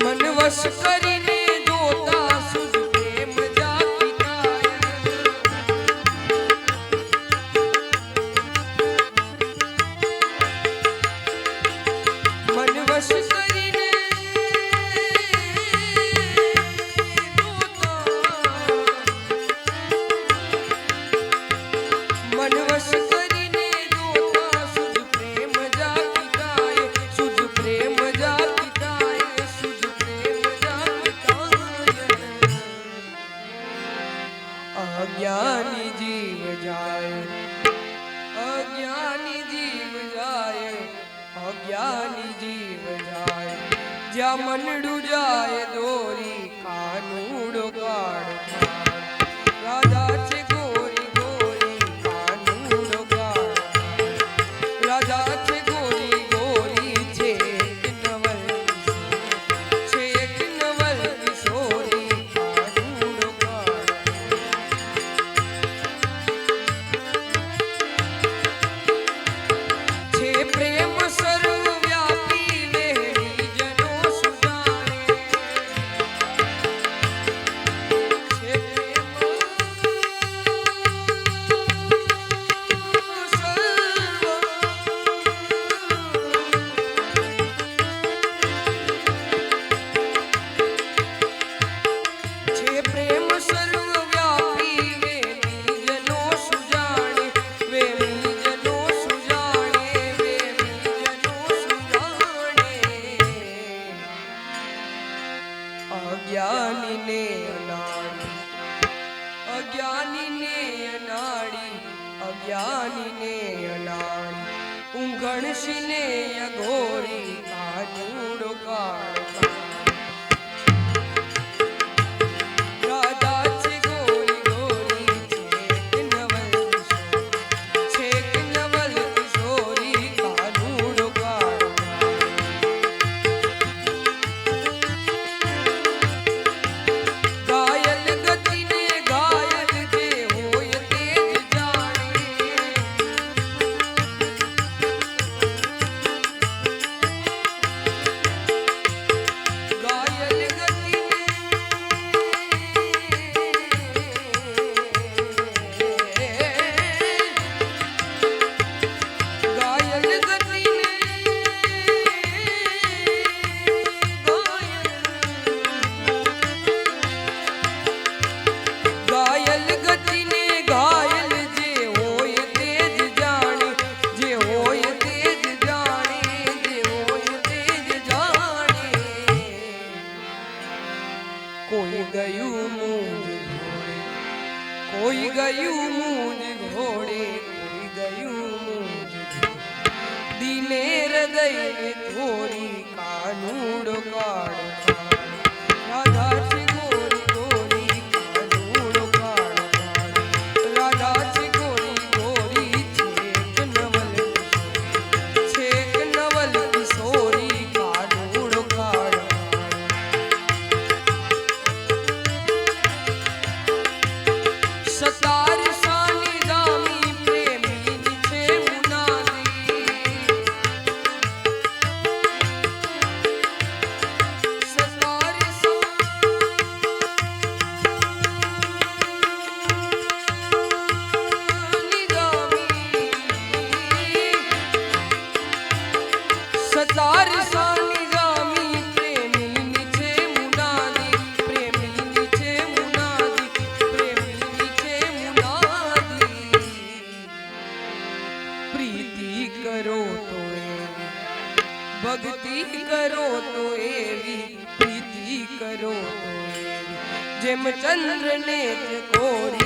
મન વશ કરી અજ્ઞાની જીવ જાય અજ્ઞાની જીવ જાય અજ્ઞાની જીવ જાય જ્યાં મંડું જાય દોરી કાનુડો કાઢ અજ્ઞાનીને અનાળી અજ્ઞાનીને અનાળી અજ્ઞાનીને અનાળી ઊંઘણશીને અઘોરી કાજુડો કાળ ખોઈ ગયું મૂંજ ઘોડે ખોઈ ગયું મૂંજ. દિલે હૃદય થોડી કાનુડ કાઢ. પ્રીતિ કરો તો ભક્તિ કરો તો એવી પ્રીતિ કરો જેમ ચંદ્રને કોરી